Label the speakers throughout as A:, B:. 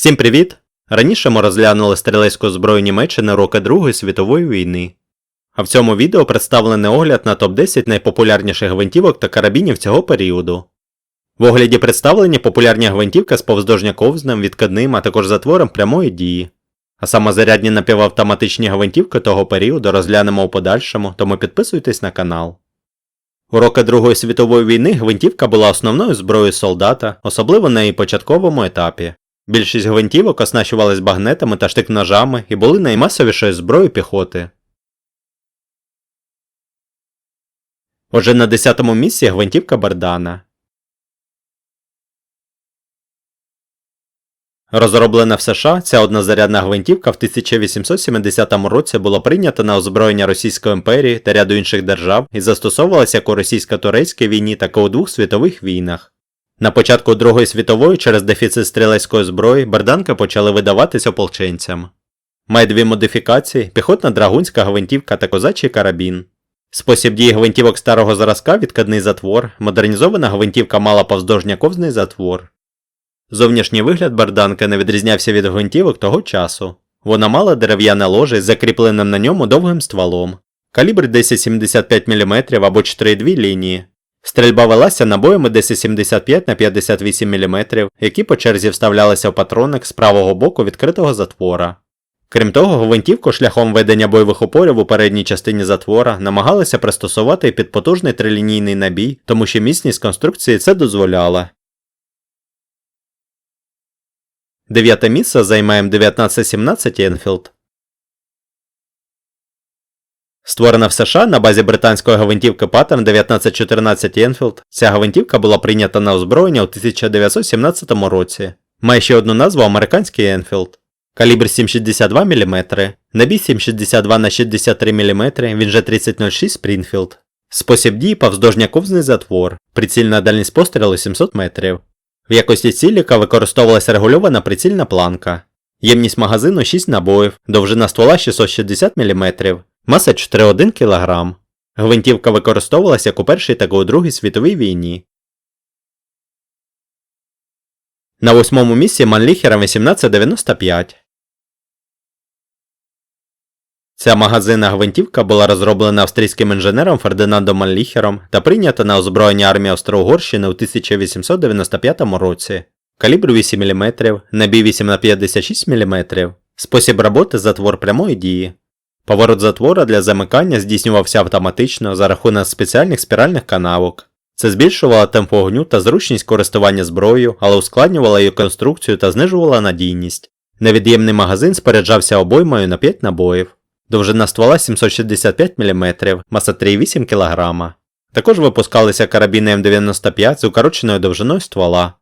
A: Всім привіт! Раніше ми розглянули стрілецьку зброю Німеччини роки Другої світової війни. А в цьому відео представлений огляд на топ-10 найпопулярніших гвинтівок та карабінів цього періоду. В огляді представлені популярні гвинтівки з повздовжньоковзним, відкидним, а також затвором прямої дії. А самозарядні напівавтоматичні гвинтівки того періоду розглянемо у подальшому, тому підписуйтесь на канал. У роки Другої світової війни гвинтівка була основною зброєю солдата, особливо на її початковому етапі. Більшість гвинтівок оснащувались багнетами та штик-ножами і були наймасовішою зброєю піхоти. Отже, на 10-му місці гвинтівка Бардана. Розроблена в США, ця однозарядна гвинтівка в 1870 році була прийнята на озброєння Російської імперії та ряду інших держав і застосовувалася як у російсько-турецькій війні, так і у двох світових війнах. На початку Другої світової через дефіцит стрілецької зброї берданки почали видаватись ополченцям. Має дві модифікації піхотна драгунська гвинтівка та козачий карабін. Спосіб дії гвинтівок старого зразка відкидний затвор, модернізована гвинтівка мала повздовжняковзний затвор. Зовнішній вигляд барданки не відрізнявся від гвинтівок того часу. Вона мала дерев'яне ложе з закріпленим на ньому довгим стволом, калібр 1075 мм або 4,2 лінії. Стрільба велася набоями 1075 на 58 мм, які по черзі вставлялися в патроник з правого боку відкритого затвора. Крім того, гвинтівку шляхом ведення бойових опорів у передній частині затвора намагалися пристосувати і під потужний трилінійний набій, тому що міцність конструкції це дозволяла. Дев'яте місце займає 1917 Енфілд. Створена в США на базі британської гвинтівки Pattern 1914 Enfield, ця гвинтівка була прийнята на озброєння у 1917 році. Має ще одну назву американський Enfield. Калібр 7,62 мм, набій 7,62 на 63 мм, він же 3006 Springfield. Спосіб дії повздовжняковзний затвор, прицільна дальність пострілу 700 метрів. В якості ціліка використовувалася регульована прицільна планка. Ємність магазину 6 набоїв, довжина ствола 660 мм, маса 4,1 кг. Гвинтівка використовувалася як у Першій, так і у Другій світовій війні. На восьмому місці Манліхера 1895. Ця магазинна гвинтівка була розроблена австрійським інженером Фердинандом Манліхером та прийнята на озброєння армії Австро-Угорщини у 1895 році. Калібр 8 мм, набій 8 на 56 мм, спосіб роботи затвор прямої дії. Поворот затвора для замикання здійснювався автоматично за рахунок спеціальних спіральних канавок. Це збільшувало темп вогню та зручність користування зброєю, але ускладнювало її конструкцію та знижувало надійність. Невід'ємний магазин споряджався обоймою на 5 набоїв. Довжина ствола 765 мм, маса 3,8 кг. Також випускалися карабіни М95 з укороченою довжиною ствола.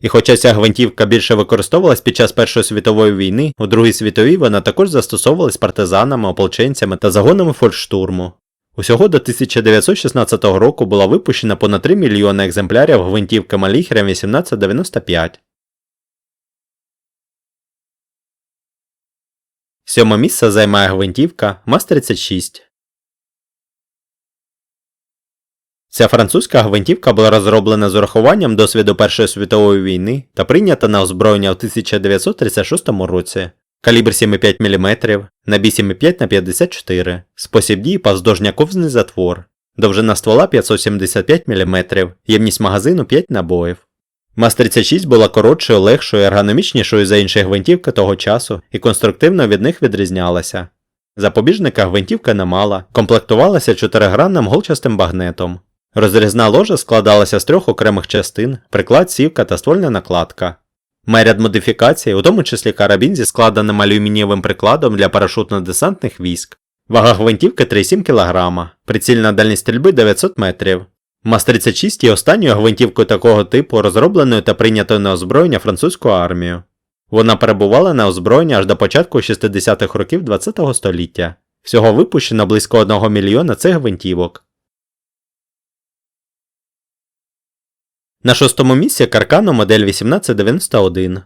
A: І хоча ця гвинтівка більше використовувалась під час Першої світової війни, у Другій світовій вона також застосовувалась партизанами, ополченцями та загонами фолькштурму. Усього до 1916 року була випущена понад 3 мільйони екземплярів гвинтівки Маліхера 1895. Сьоме місце займає гвинтівка МАЗ-36. Ця французька гвинтівка була розроблена з урахуванням досвіду Першої світової війни та прийнята на озброєння у 1936 році. Калібр 7,5 мм, набій 7,5 на 54 спосіб дії повздовжняковзний затвор, довжина ствола 575 мм, ємність магазину 5 набоїв. МАЗ-36 була коротшою, легшою, ергономічнішою за інші гвинтівки того часу і конструктивно від них відрізнялася. Запобіжника гвинтівка не мала, комплектувалася чотиригранним голчастим багнетом. Розрізна ложа складалася з трьох окремих частин, приклад, сівка та ствольна накладка. Має ряд модифікацій, у тому числі карабін зі складеним алюмінієвим прикладом для парашутно-десантних військ. Вага гвинтівки 3,7 кг, прицільна дальність стрільби 900 метрів. МАЗ-36 є останньою гвинтівкою такого типу, розробленою та прийнятою на озброєння французькою армією. Вона перебувала на озброєнні аж до початку 60-х років ХХ століття. Всього випущено близько 1 мільйона цих гвинтівок. На шостому місці Каркано модель 1891.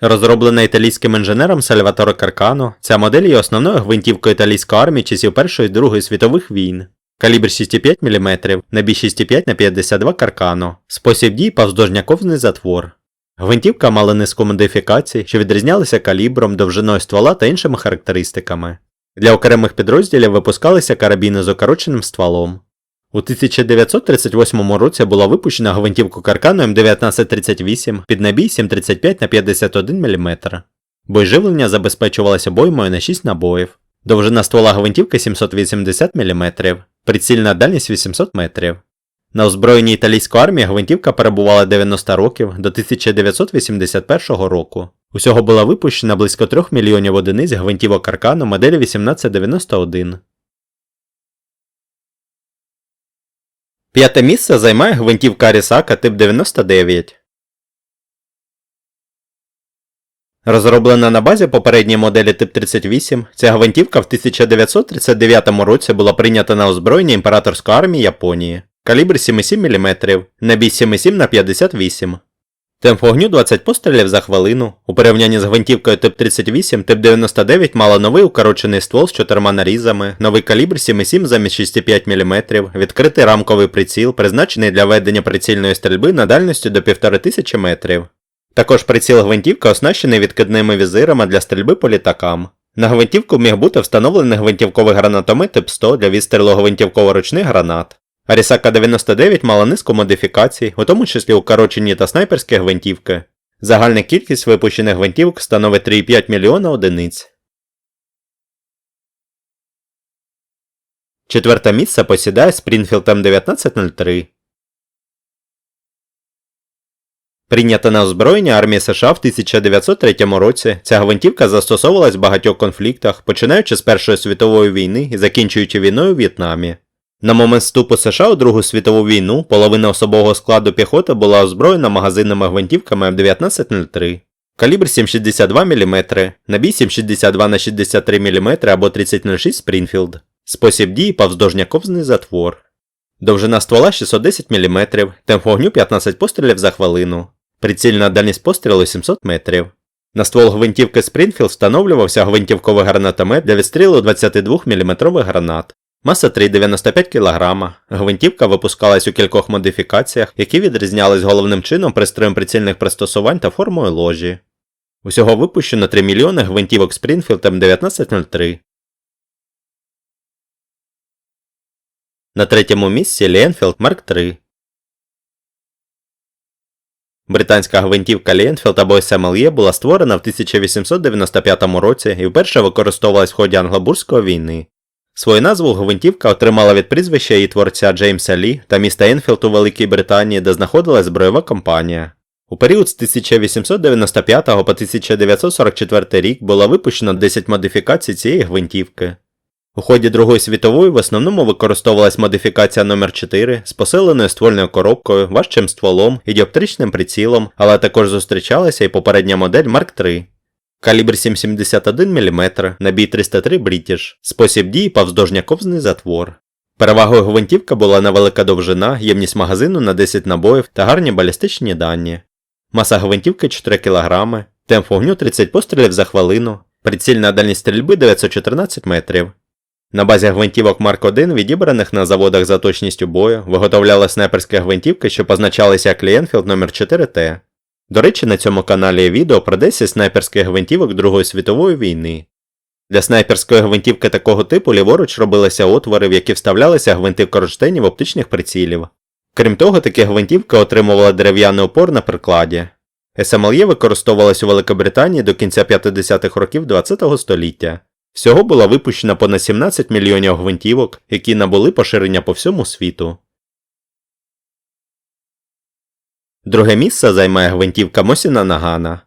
A: Розроблена італійським інженером Сальваторо Каркано, ця модель є основною гвинтівкою італійської армії часів Першої і Другої світових війн. Калібр 6,5 мм, набій 6,5 на 52 Каркано, спосіб дій повздовжняковний затвор. Гвинтівка мала низку модифікацій, що відрізнялися калібром, довжиною ствола та іншими характеристиками. Для окремих підрозділів випускалися карабіни з укороченим стволом. У 1938 році була випущена гвинтівка каркану М1938 під набій 735 на 51 мм. Боєживлення забезпечувалося обоймою на 6 набоїв. Довжина ствола гвинтівки 780 мм, прицільна дальність 800 метрів. На озброєнні італійської армії гвинтівка перебувала 90 років до 1981 року. Усього була випущена близько 3 мільйонів одиниць гвинтівок каркану моделі 1891. П'яте місце займає гвинтівка Рісака тип 99. Розроблена на базі попередньої моделі тип 38, ця гвинтівка в 1939 році була прийнята на озброєння імператорської армії Японії. Калібр 7,7 мм, набій 7,7 на 58 Темп вогню 20 пострілів за хвилину. У порівнянні з гвинтівкою тип 38, тип 99 мала новий укорочений ствол з чотирма нарізами, новий калібр 7,7 замість 6,5 мм, відкритий рамковий приціл, призначений для ведення прицільної стрільби на дальності до 1500 метрів. Також приціл гвинтівка оснащений відкидними візирами для стрільби по літакам. На гвинтівку міг бути встановлений гвинтівковий гранатомет тип 100 для відстрілу гвинтівково-ручних гранат. Арісака 99 мала низку модифікацій, у тому числі укорочені та снайперські гвинтівки. Загальна кількість випущених гвинтівок становить 3,5 мільйона одиниць. Четверте місце посідає Springfield M1903. Прийнята на озброєння армії США в 1903 році, ця гвинтівка застосовувалась в багатьох конфліктах, починаючи з Першої світової війни і закінчуючи війною у В'єтнамі. На момент вступу США у Другу світову війну половина особового складу піхоти була озброєна магазинними гвинтівками М1903. Калібр 7,62 мм, набій 7,62 на 63 мм або 3006 Springfield. Спосіб дії повздовжня-ковзний затвор. Довжина ствола 610 мм, темп вогню 15 пострілів за хвилину. Прицільна дальність пострілу 700 метрів. На ствол гвинтівки Springfield встановлювався гвинтівковий гранатомет для відстрілу 22 мм гранат. Маса 3,95 кг. Гвинтівка випускалась у кількох модифікаціях, які відрізнялись головним чином пристроєм прицільних пристосувань та формою ложі. Усього випущено 3 мільйони гвинтівок Springfield M1903. На третьому місці Ленфілд Марк III. Британська гвинтівка Ленфілд або SMLE була створена в 1895 році і вперше використовувалась в ході Англобурської війни. Свою назву гвинтівка отримала від прізвища її творця Джеймса Лі та міста Енфілд у Великій Британії, де знаходилась збройова компанія. У період з 1895 по 1944 рік було випущено 10 модифікацій цієї гвинтівки. У ході Другої світової в основному використовувалась модифікація номер 4 з посиленою ствольною коробкою, важчим стволом і діоптричним прицілом, але також зустрічалася і попередня модель Марк III. Калібр 7,71 мм, набій 303 British, спосіб дії повздовжня-ковзний затвор. Перевагою гвинтівка була невелика довжина, ємність магазину на 10 набоїв та гарні балістичні дані. Маса гвинтівки 4 кг, темп вогню 30 пострілів за хвилину, прицільна дальність стрільби 914 метрів. На базі гвинтівок Марк 1, відібраних на заводах за точністю бою, виготовляли снайперські гвинтівки, що позначалися як Лієнфілд номер 4 т До речі, на цьому каналі є відео про 10 снайперських гвинтівок Другої світової війни. Для снайперської гвинтівки такого типу ліворуч робилися отвори, в які вставлялися гвинти кронштейнів оптичних прицілів. Крім того, такі гвинтівки отримували дерев'яний опор на прикладі. СМЛЄ використовувалась у Великобританії до кінця 50-х років ХХ століття. Всього було випущено понад 17 мільйонів гвинтівок, які набули поширення по всьому світу. Друге місце займає гвинтівка Мосіна Нагана.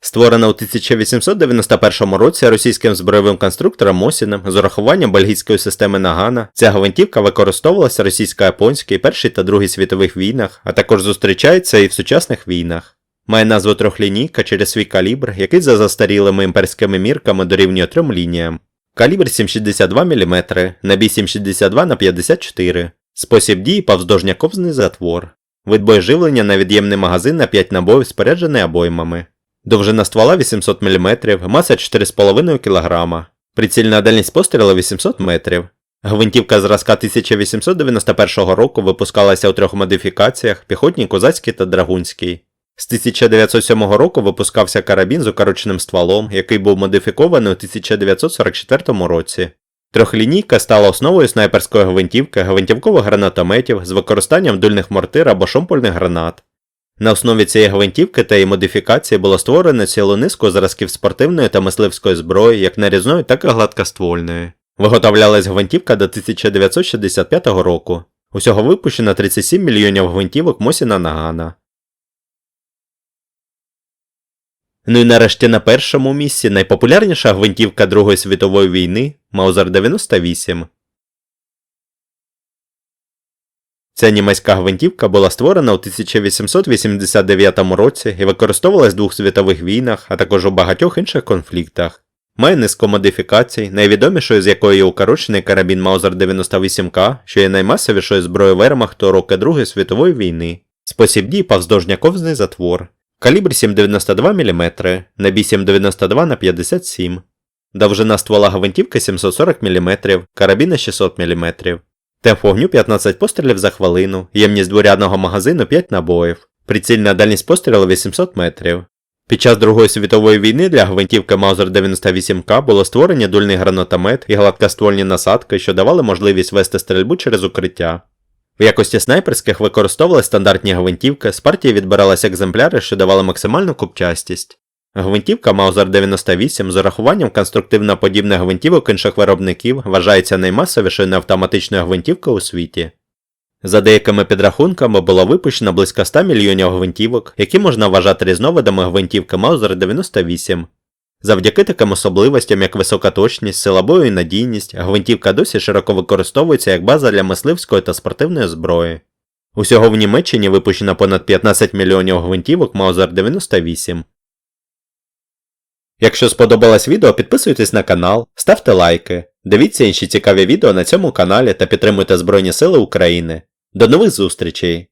A: Створена у 1891 році російським збройовим конструктором Мосіним з урахуванням бельгійської системи Нагана, ця гвинтівка використовувалася російсько-японській Першій та Другій світових війнах, а також зустрічається і в сучасних війнах. Має назву трьохлінійка через свій калібр, який за застарілими імперськими мірками дорівнює трьом лініям. Калібр 7,62 мм, набій 7,62 на 54 Спосіб дії повздовжня-ковзний затвор. Вид боєживлення на від'ємний магазин на 5 набоїв споряджений обоймами. Довжина ствола 800 мм, маса 4,5 кг. Прицільна дальність пострілу 800 метрів. Гвинтівка зразка 1891 року випускалася у трьох модифікаціях піхотній, козацький та драгунський. З 1907 року випускався карабін з укороченим стволом, який був модифікований у 1944 році. Трьохлінійка стала основою снайперської гвинтівки, гвинтівкових гранатометів з використанням дульних мортир або шомпольних гранат. На основі цієї гвинтівки та її модифікації було створено цілу низку зразків спортивної та мисливської зброї, як нарізної, так і гладкоствольної. Виготовлялась гвинтівка до 1965 року. Усього випущено 37 мільйонів гвинтівок Мосіна Нагана. Ну і нарешті на першому місці найпопулярніша гвинтівка Другої світової війни Маузер 98. Ця німецька гвинтівка була створена у 1889 році і використовувалась в двох світових війнах, а також у багатьох інших конфліктах. Має низку модифікацій, найвідомішою з якої є укорочений карабін Маузер 98К, що є наймасовішою зброєю Вермахту роки Другої світової війни. Спосіб дії повздовжняковзний затвор. Калібр 7,92 мм, набій 7,92 на 57 Довжина ствола гвинтівки 740 мм, карабіна 600 мм. Темп вогню 15 пострілів за хвилину, ємність дворядного магазину 5 набоїв, прицільна дальність пострілу 800 метрів. Під час Другої світової війни для гвинтівки Маузер 98К було створені дульний гранатомет і гладкоствольні насадки, що давали можливість вести стрільбу через укриття. В якості снайперських використовували стандартні гвинтівки, з партії відбиралися екземпляри, що давали максимальну купчастість. Гвинтівка Маузер 98 з урахуванням конструктивно подібних гвинтівок інших виробників вважається наймасовішою неавтоматичною гвинтівкою у світі. За деякими підрахунками було випущено близько 100 мільйонів гвинтівок, які можна вважати різновидами гвинтівки Маузер 98. Завдяки таким особливостям, як висока точність, сила бою і надійність, гвинтівка досі широко використовується як база для мисливської та спортивної зброї. Усього в Німеччині випущено понад 15 мільйонів гвинтівок Маузер 98. Якщо сподобалось відео, підписуйтесь на канал, ставте лайки, дивіться інші цікаві відео на цьому каналі та підтримуйте Збройні Сили України. До нових зустрічей!